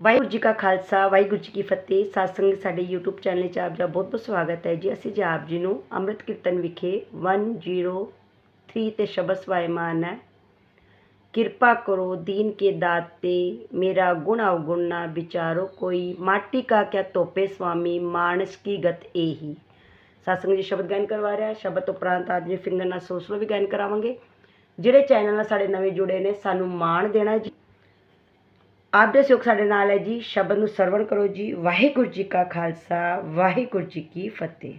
ਵਾਹਿਗੁਰੂ ਜੀ ਕਾ ਖਾਲਸਾ, ਵਾਹਿਗੁਰੂ ਜੀ ਕੀ ਫਤਿਹ। ਸਾਸੰਗ ਸਾਡੇ YouTube channel 'ਚ ਆਪ ਜੀ ਦਾ ਬਹੁਤ ਬਹੁਤ ਸਵਾਗਤ ਹੈ ਜੀ। ਅਸੀਂ ਜੀ ਆਪ ਜੀ ਨੂੰ ਅੰਮ੍ਰਿਤ ਕੀਰਤਨ ਵਿਖੇ 103 ਤੇ ਸ਼ਬਦ ਸਵਾਇਮਾਨ ਹੈ। ਕਿਰਪਾ ਕਰੋ, ਦੀਨ ਕੇ ਦਾਤੇ ਮੇਰਾ ਗੁਣ ਅਵਗੁਣ ਨਾ ਵਿਚਾਰੋ। ਕੋਈ ਮਾਟੀ ਕਾ ਕਿਆ ਤੋਪੇ ਸਵਾਮੀ, ਮਾਨਸ ਕੀ ਗਤ ਇਹੀ ਸਾਸੰਗ ਜੀ ਸ਼ਬਦ ਗਾਇਨ ਕਰਵਾ ਰਿਹਾ, ਸ਼ਬਦ ਤੋਂ ਉਪਰੰਤ ਅੱਜ ਫਿੰਗਰ ਨਾਲ ਸੋਸਲੋ ਵੀ ਗਾਇਨ ਕਰਾਵਾਂਗੇ। ਜਿਹੜੇ ਚੈਨਲ ਨਾਲ ਸਾਡੇ ਨਵੇਂ ਜੁੜੇ ਨੇ, ਸਾਨੂੰ ਮਾਣ ਦੇਣਾ ਜੀ। ਆਪ ਦੇ ਸਹਿਯੋਗ ਸਾਡੇ ਨਾਲ ਹੈ ਜੀ। ਸ਼ਬਦ ਨੂੰ ਸਰਵਣ ਕਰੋ ਜੀ। ਵਾਹਿਗੁਰੂ ਜੀ ਕਾ ਖਾਲਸਾ, ਵਾਹਿਗੁਰੂ ਜੀ ਕੀ ਫਤਿਹ।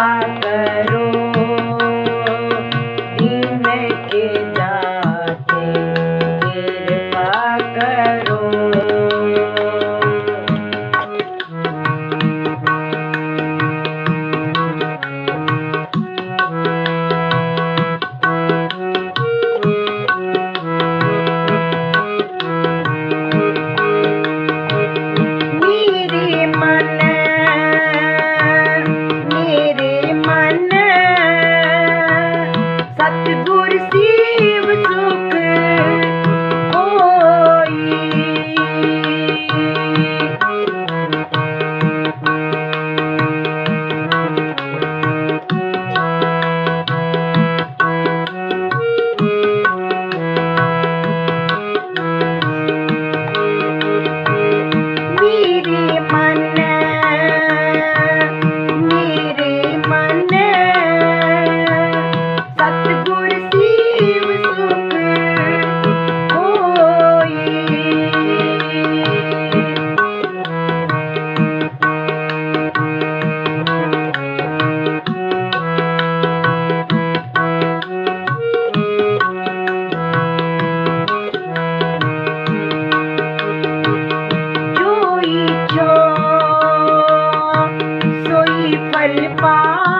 பார்த்த পায়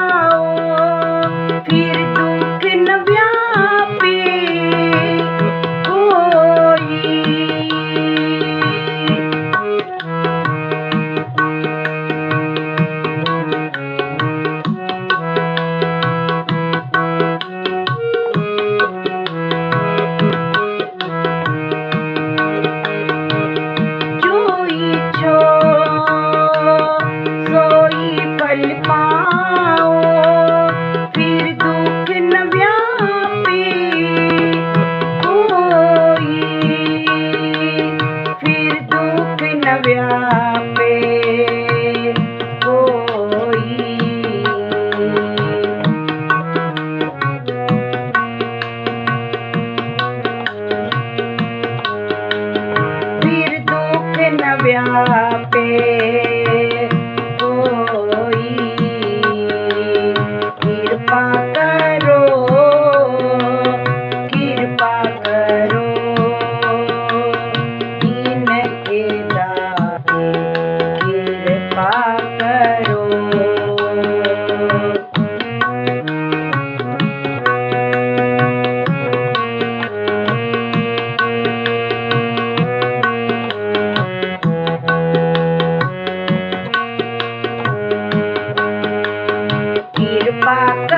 বাবা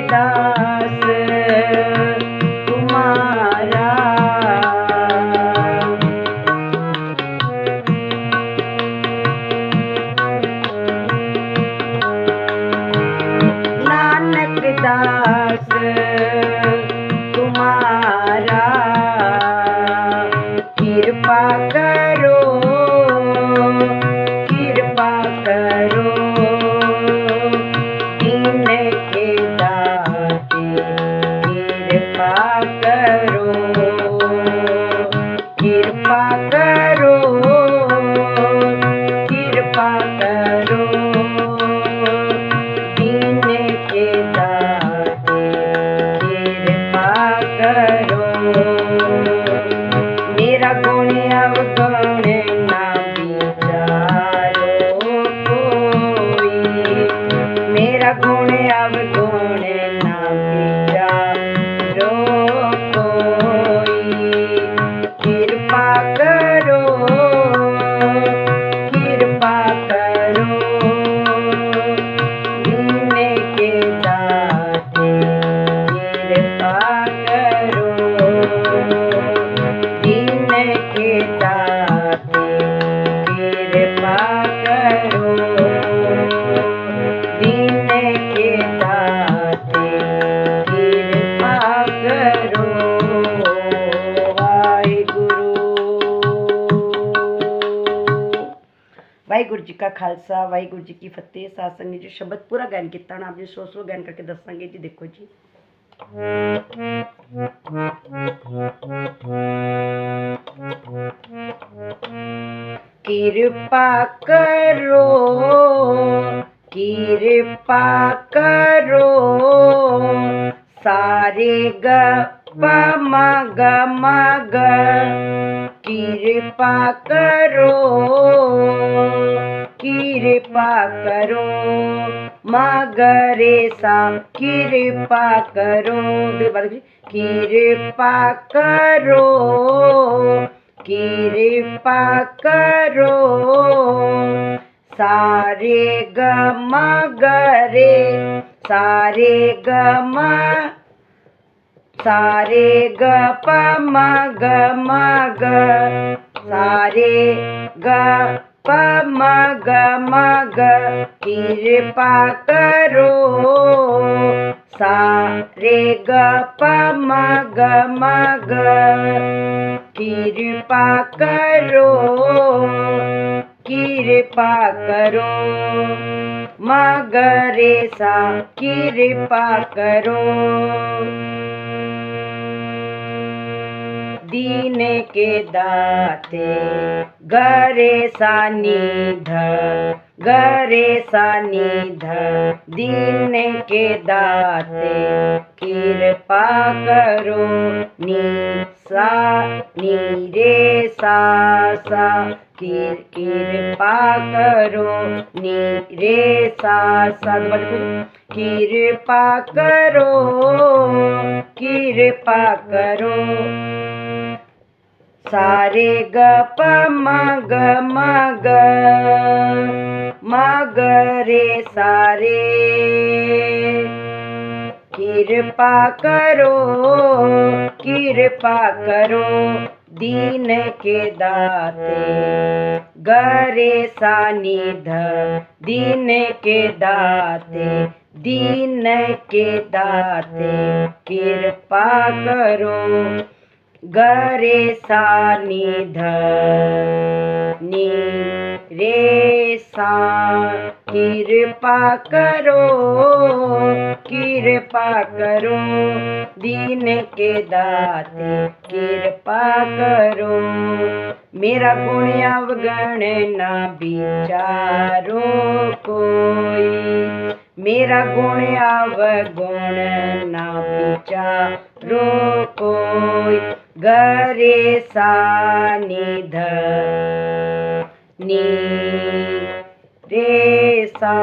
दास वाहगुरू जी का खालसा वाहगुरू जी की फतेह सासंग जी शब्द पूरा गायन किया हूँ आप जी सौ सौ गायन करके दसागे जी, देखो जी। कृपा करो कृपा करो, सारे ग पा मग कृपा करो कृपा करो, मगरे सा कृपा करो कृपा करो कृपा करो, सारे ग मगरे, सारे ग सारे ग प म ग म ग सारे ग प म ग म ग कृपा करो। सारे ग प म ग म ग कृपा करो कृपा करो। मगरे सा कृपा करो। दीन के दाते, गरे सा निध, गरे निध, दीन के दाते, कृपा करो नी सा नी रे सा सा, किर, कृपा करो नी रे सा सा। कृपा करो कृपा करो सारे ग प म ग म ग म ग रे सारे। कृपा करो कृपा करो दीन के दाते। गरे सा निध दीन के दाते, दीन के दाते। कृपा करो गरे सा निध, नी रे सा कृपा करो कृपा करो, दीन के दाते कृपा करो। मेरा गुण अवगण ना विचारो कोई। मेरा गुण अवगुण ना विचारो कोई। गरे सा निध नी रे सा।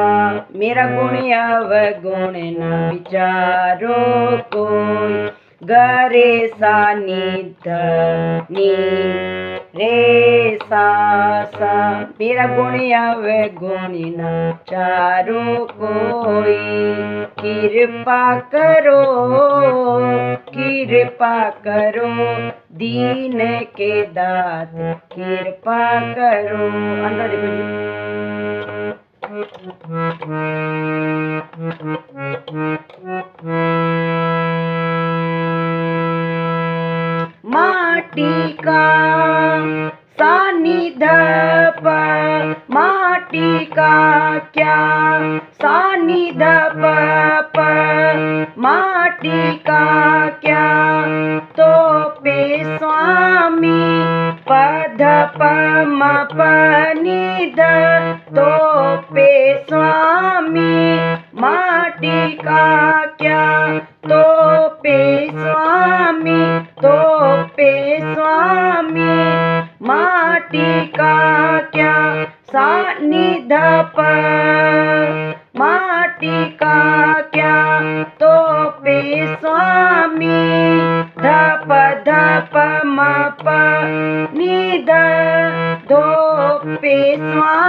मेरा गुण अवगुण न विचारो कोई। ग रे सा नी ध नी रे सा सा मेरा गुण आवे गुणी ना चारों कोई कृपा करो कृपा करो दीन के दात कृपा करो अंदर देखो जी माटी का सानिध प माटी का क्या? सानिध प प माटी क्या? तो पे स्वामी पध प म प निध तो पे स्वामी माटी का क्या? तो पे स्वामी तो पे स्वामी, माटी का क्या? सानिध प माटी का क्या? तो पे स्वामी, धप धप म प निध धो पे स्वामी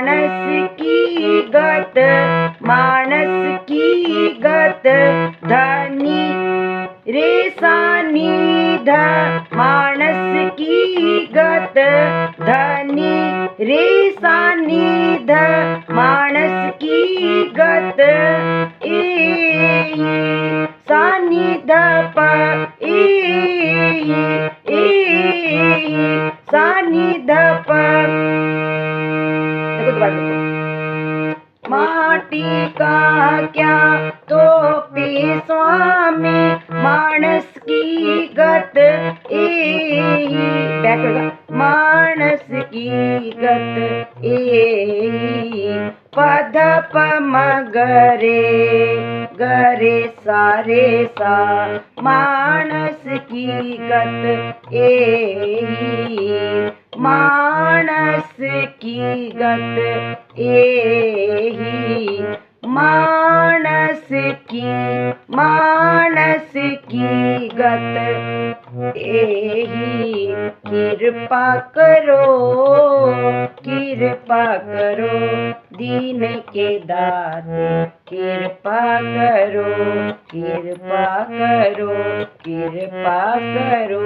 मानस की गत मानस की गत धनी रे ध मानस की गत धनी रे पद प म गरे गरे सारे सा, मानस की गत ए मानस की गत ए मानस की मानस की गत। एही कृपा करो कृपा करो, दीन के दात। कृपा करो कृपा करो कृपा करो,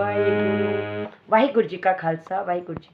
वाहिगुरु। वाहिगुरु जी का खालसा, वाहिगुरु जी